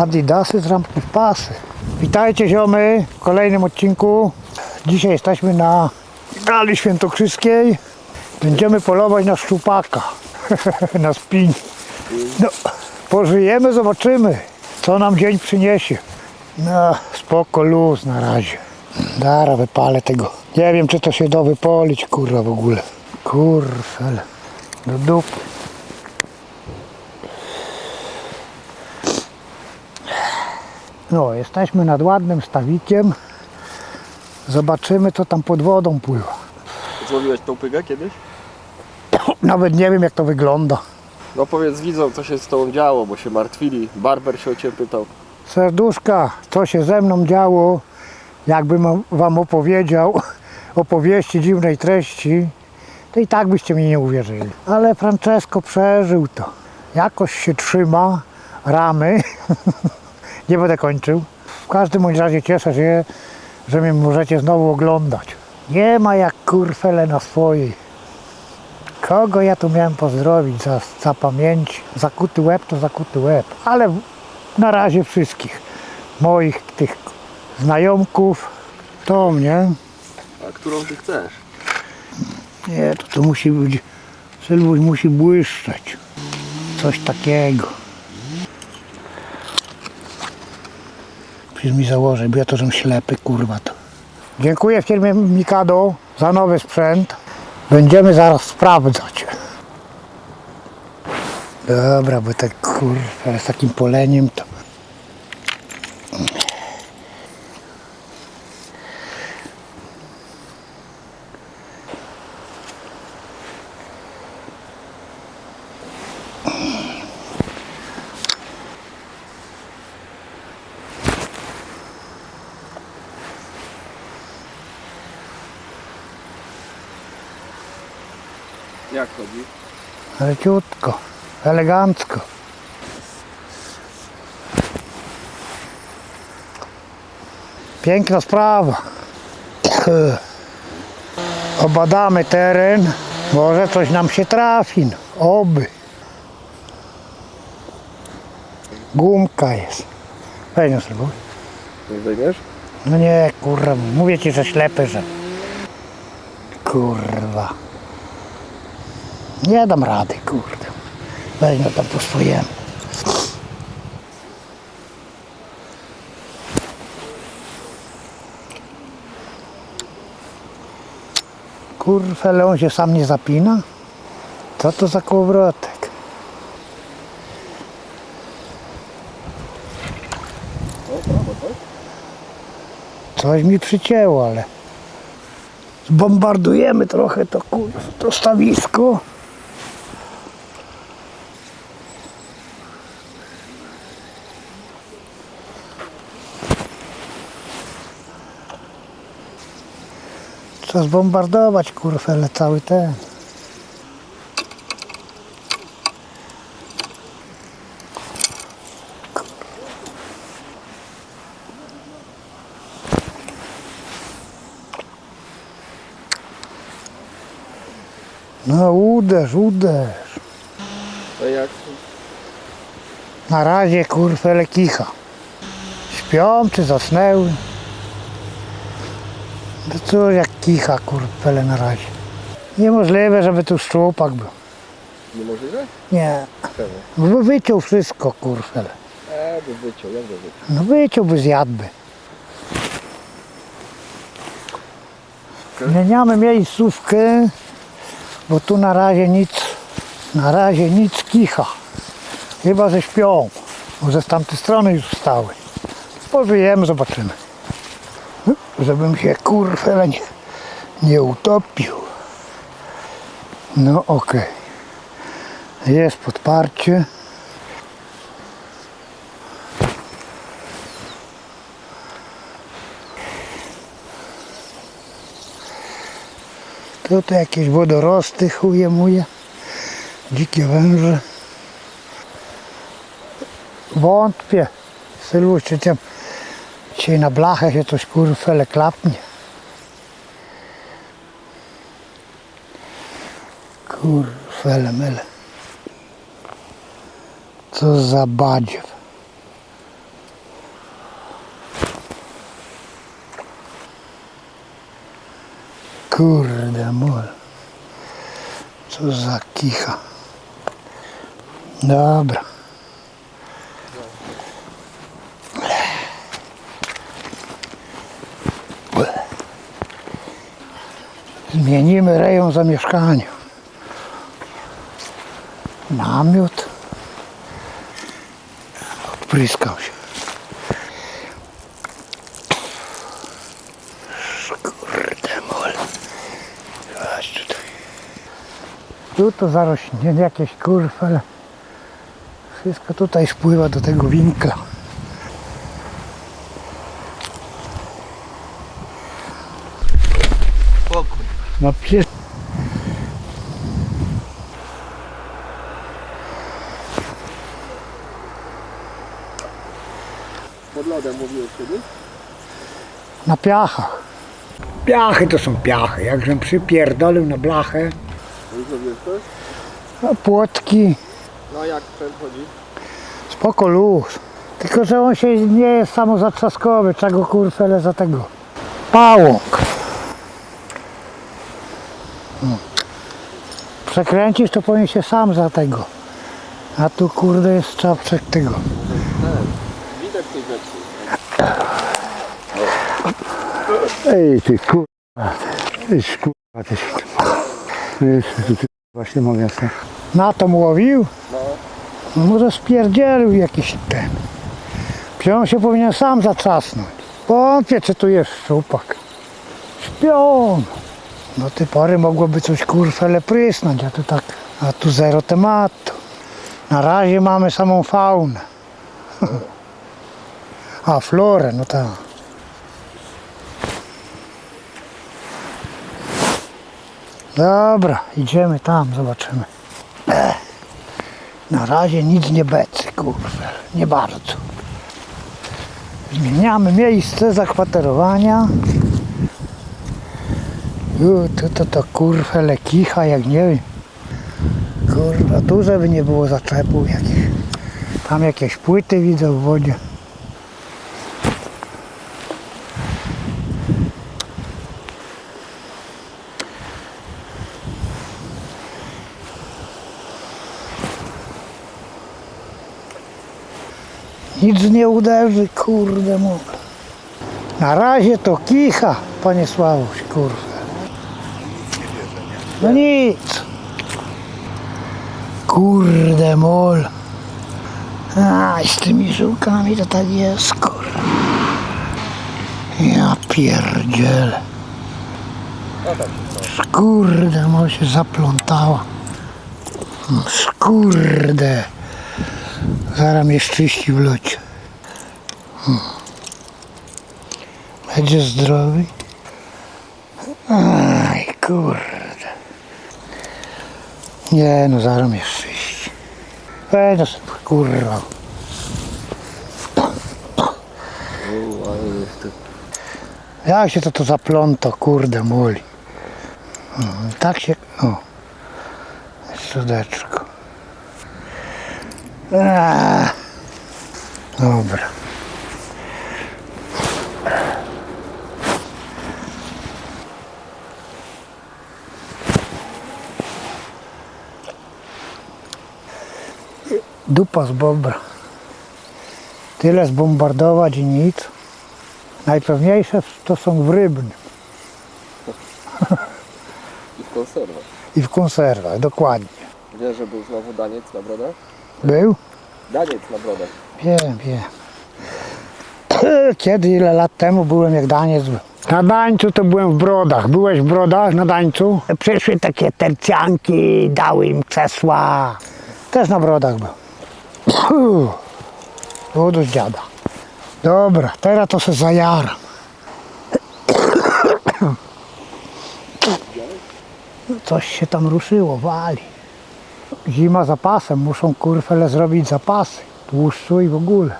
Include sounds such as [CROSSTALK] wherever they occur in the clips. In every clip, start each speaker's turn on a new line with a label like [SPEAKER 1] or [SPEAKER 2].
[SPEAKER 1] Adidasy z rampki w pasy. Witajcie ziomy w kolejnym odcinku. Dzisiaj jesteśmy na Gali Świętokrzyskiej. Będziemy polować na szczupaka. [LAUGHS] na spin. No, pożyjemy, zobaczymy, co nam dzień przyniesie. No, spoko, luz na razie. Dara, wypalę tego. Nie wiem, czy to się da wypolić, kurwa, w ogóle. Kurfel. Do dupy. No, jesteśmy nad ładnym stawikiem. Zobaczymy, co tam pod wodą pływa.
[SPEAKER 2] Złowiłeś tą pygę kiedyś? [COUGHS]
[SPEAKER 1] Nawet nie wiem, jak to wygląda.
[SPEAKER 2] No powiedz widzom, co się z tobą działo, bo się martwili. Barber się o ciebie pytał.
[SPEAKER 1] Serduszka, co się ze mną działo, jakbym wam opowiedział [COUGHS] opowieści dziwnej treści, to i tak byście mi nie uwierzyli. Ale Francesco przeżył to. Jakoś się trzyma ramy. [LAUGHS] nie będę kończył. W każdym bądź razie cieszę się, że mnie możecie znowu oglądać. Nie ma jak kurfele na swojej. Kogo ja tu miałem pozdrowić za, za pamięć? Zakuty łeb to zakuty łeb. Ale w- na razie wszystkich moich tych znajomków, to mnie.
[SPEAKER 2] A którą ty chcesz?
[SPEAKER 1] Nie, to, to musi być, Sylwuś musi błyszczeć. Coś takiego. Mi założę, bo ja to ślepy, kurwa to. Dziękuję firmie Mikado za nowy sprzęt. Będziemy zaraz sprawdzać. Dobra, bo tak kurwa, z takim poleniem to...
[SPEAKER 2] Jak chodzi?
[SPEAKER 1] Leciutko, elegancko. Piękna sprawa. [CLEARS THROAT] Obadamy teren. Może coś nam się trafi. no. Oby. Gumka jest. Weź no sobie.
[SPEAKER 2] Nie zajmiesz?
[SPEAKER 1] No nie, kurwa, mówię ci, że ślepy, że... Kurwa. Nie dam rady, kurde. Weźmie tam po swojemu. Kurwa, on się sam nie zapina? Co to za kołowrotek? Coś mi przycięło, ale zbombardujemy trochę to kurwa, to stawisko. Trzeba zbombardować kurwa, ale cały ten. No uderz, uderz.
[SPEAKER 2] A jak?
[SPEAKER 1] Na razie kurwele kicha. Śpią czy zasnęły? To cóż jak kicha kurwele na razie. Niemożliwe, żeby tu szczupak był.
[SPEAKER 2] Niemożliwe?
[SPEAKER 1] Nie.
[SPEAKER 2] Czemu?
[SPEAKER 1] By wyciął wszystko kurwele.
[SPEAKER 2] E, by wyciął, jak by wyciął?
[SPEAKER 1] No wyciąłby, zjadłby. Zmieniamy miejscówkę, bo tu na razie nic, na razie nic kicha. Chyba, że śpią. Może z tamtej strony już wstały. Pożyjemy, zobaczymy. Żebym się kurwa nie, nie utopił. No okej. Jest podparcie. Tutaj jakieś wodorosty chuje. Dzikie węże. Wątpię. Sylwuś, czy tam Dzisiaj na blachę się coś kurwele klapnie. Kurwele mele. Co za badziew. Kurde mol. Co za kicha. Dobra. Zmienimy rejon zamieszkania. Namiot. Odpryskał się. Kurde mol. Tutaj. Tu to zarośnie jakieś kurfel. Wszystko tutaj spływa do tego winkla. No pies.
[SPEAKER 2] Pod lodem mówiłeś kiedyś?
[SPEAKER 1] Na piachach. Piachy to są piachy. Jakżem przypierdolił na blachę,
[SPEAKER 2] No i coś?
[SPEAKER 1] no płotki,
[SPEAKER 2] No jak sprzęt chodzi?
[SPEAKER 1] spoko luz. Tylko, że on się nie jest samozatrzaskowy, czego kurfele za tego. Pałąk. Przekręcisz, to powinien się sam za tego. A tu kurde jest czapczek tego.
[SPEAKER 2] Widać tej rzeczy.
[SPEAKER 3] Ej, ty kurwa. Ty kurwa, ty tu, tu właśnie mówię sobie.
[SPEAKER 1] Na to łowił?
[SPEAKER 2] No.
[SPEAKER 1] Może spierdzielił jakiś ten. Przecież on się powinien sam zatrzasnąć. Wątpię, czy tu jest szczupak. Śpią. Do tej pory mogłoby coś kurfele prysnąć, a tu tak, a tu zero tematu. Na razie mamy samą faunę. [LAUGHS] A florę, no tak. Dobra, idziemy tam, zobaczymy. Na razie nic nie becy, kurwa, nie bardzo. Zmieniamy miejsce zakwaterowania. U, to, to, to kurwa lekicha, jak nie wiem. Kurwa, tu żeby nie było zaczepów jakich. Tam jakieś płyty widzę w wodzie. Nic nie uderzy, kurde mu. Na razie to kicha, panie Sławuś, kurde. No nic. Kurde mol. Aj, z tymi żyłkami to tak jest, kurde. Ja pierdzielę. Skurde, mol się zaplątała. Skurde. Zaraz mnie szczyści w locie. Hmm. Będzie zdrowy? Aj, kurde. Nie no, zaraz mnie szczyści. Będę sobie, kurwa. Jak się to to zapląto, kurde, muli. Hmm, tak się... O. Słodeczko. Eee. Dobra. Dupa z bobra. Tyle zbombardować i nic. Najpewniejsze to są w rybnym
[SPEAKER 2] I w konserwach.
[SPEAKER 1] i w konserwach, dokładnie.
[SPEAKER 2] Wiesz, że był znowu daniec na brodach?
[SPEAKER 1] Był?
[SPEAKER 2] Daniec na brodach.
[SPEAKER 1] Wiem, wiem. Kiedy, ile lat temu byłem, jak Daniec był. Na Dańcu to byłem w Brodach. Byłeś w Brodach na Dańcu? Przyszły takie tercianki, dały im krzesła. Też na Brodach był. Budu z dziada. Dobra, teraz to się zajaram. Coś się tam ruszyło, wali. Zima zapasem, muszą kurfele zrobić zapasy. Tłuszczu i w ogóle.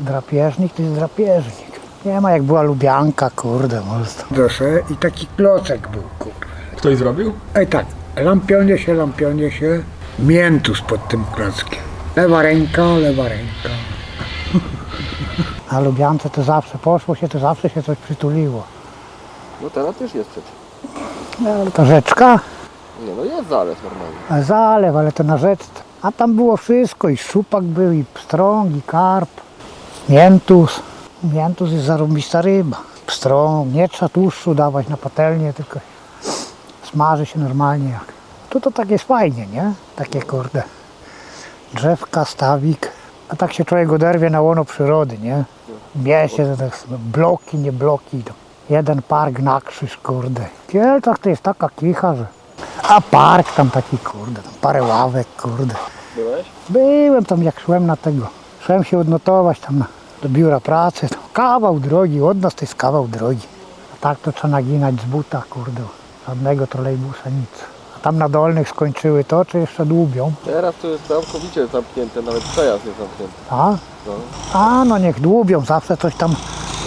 [SPEAKER 1] Drapieżnik to jest drapieżnik. Nie ma jak była lubianka, kurde, mocno. Proszę, i taki klocek był, kurde.
[SPEAKER 2] Ktoś zrobił?
[SPEAKER 1] Ej tak, lampionie się, lampionie się. Miętus pod tym klockiem. Lewa ręka, lewa ręka. Na lubiance to zawsze poszło się, to zawsze się coś przytuliło.
[SPEAKER 2] No teraz też jest przecież.
[SPEAKER 1] No, ale to rzeczka,
[SPEAKER 2] Nie no jest zalew normalnie.
[SPEAKER 1] a zalew, ale to na rzeczce. A tam było wszystko, i szczupak był, i pstrąg, i karp, miętus. Miętus jest zarobista ryba. Pstrąg, nie trzeba tłuszczu dawać na patelnię, tylko smaży się normalnie jak. Tu to tak jest fajnie, nie? Takie kurde. Drzewka, stawik. A tak się człowiek oderwie na łono przyrody, nie? W mieście to tak bloki, nie bloki. Jeden park na krzyż, kurde. W Kielcach to jest taka kicha, że... A park tam taki, kurde, tam parę ławek, kurde.
[SPEAKER 2] Byłeś?
[SPEAKER 1] Byłem tam jak szłem na tego. Szłem się odnotować tam na, do biura pracy. Tam kawał drogi, od nas to jest kawał drogi. A tak to trzeba naginać z buta, kurde. Żadnego trolejbusa, nic. Tam na dolnych skończyły to, czy jeszcze dłubią.
[SPEAKER 2] Teraz to jest całkowicie zamknięte, nawet przejazd jest zamknięty.
[SPEAKER 1] A?
[SPEAKER 2] No.
[SPEAKER 1] A, no niech dłubią, zawsze coś tam.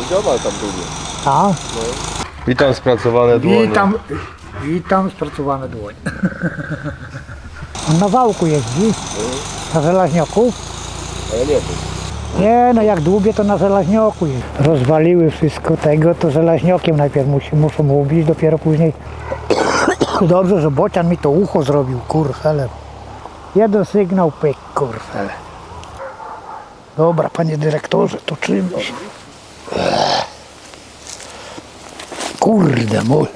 [SPEAKER 2] Ziomal tam długie.
[SPEAKER 1] A?
[SPEAKER 4] Witam spracowane dłonie.
[SPEAKER 1] Witam, witam spracowane dłonie. On na wałku jeździ, na żelaźnioku.
[SPEAKER 2] A ja nie wiem.
[SPEAKER 1] Nie, no jak dłubię to na żelaźnioku jest. Rozwaliły wszystko tego, to żelaźniokiem najpierw musi, muszą łubić, dopiero później. Dobrze, że bocian mi to ucho zrobił, kurfele. Jeden sygnał, pyk, kurfele. Dobra, panie dyrektorze, to czymś. Kurde mój.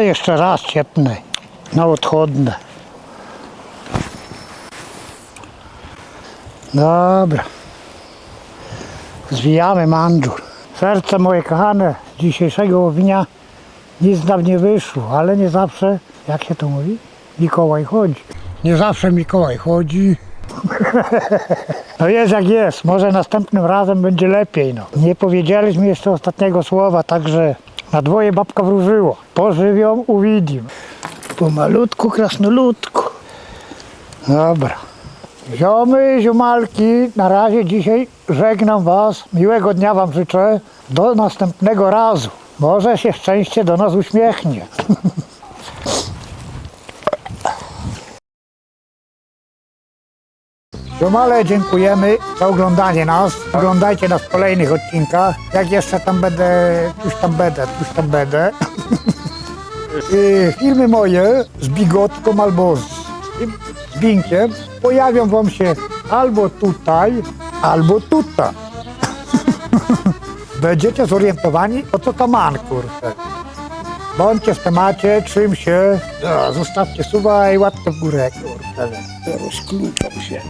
[SPEAKER 1] Jeszcze raz ciepnę na odchodne. Dobra. Zwijamy mandżur. Serce moje kochane, dzisiejszego dnia nic nam nie wyszło, ale nie zawsze, jak się to mówi, Mikołaj chodzi. Nie zawsze Mikołaj chodzi. [LAUGHS] No jest jak jest, może następnym razem będzie lepiej. No. Nie powiedzieliśmy jeszcze ostatniego słowa, także na dwoje babka wróżyło. Pożywią, uwidzim. Pomalutku, krasnoludku. Dobra. Ziomy, ziomalki, na razie dzisiaj żegnam Was. Miłego dnia Wam życzę. Do następnego razu. Może się szczęście do nas uśmiechnie. [LAUGHS] Ziomale, dziękujemy za oglądanie nas. Oglądajcie nas w kolejnych odcinkach. Jak jeszcze tam będę, już tam będę, już tam będę. [LAUGHS] Filmy moje z bigotką albo z, z binkiem pojawią wam się albo tutaj, albo tutaj. [LAUGHS] Będziecie zorientowani, o co to man, kurczę. Bądźcie w temacie, czym się... No, zostawcie suba i łapkę w górę, kurczę. Rozkluczą się.